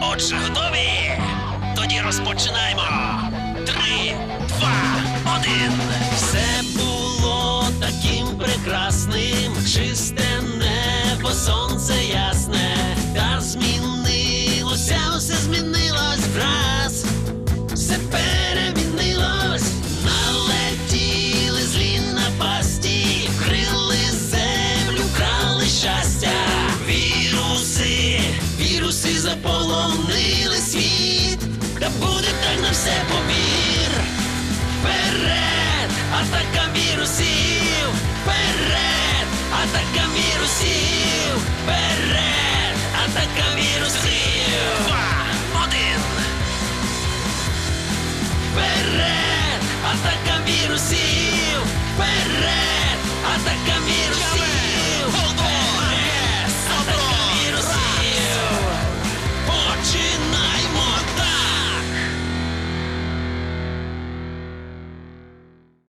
Отже, готові? Тоді розпочинаємо. Три, два, один. Все було таким прекрасним, чисте небо, сонце ясне, та змінилося, все змінилось віруси заполонили світ, та буде так на все повір. Вперед, атака вірусів! Вперед, атака вірусів!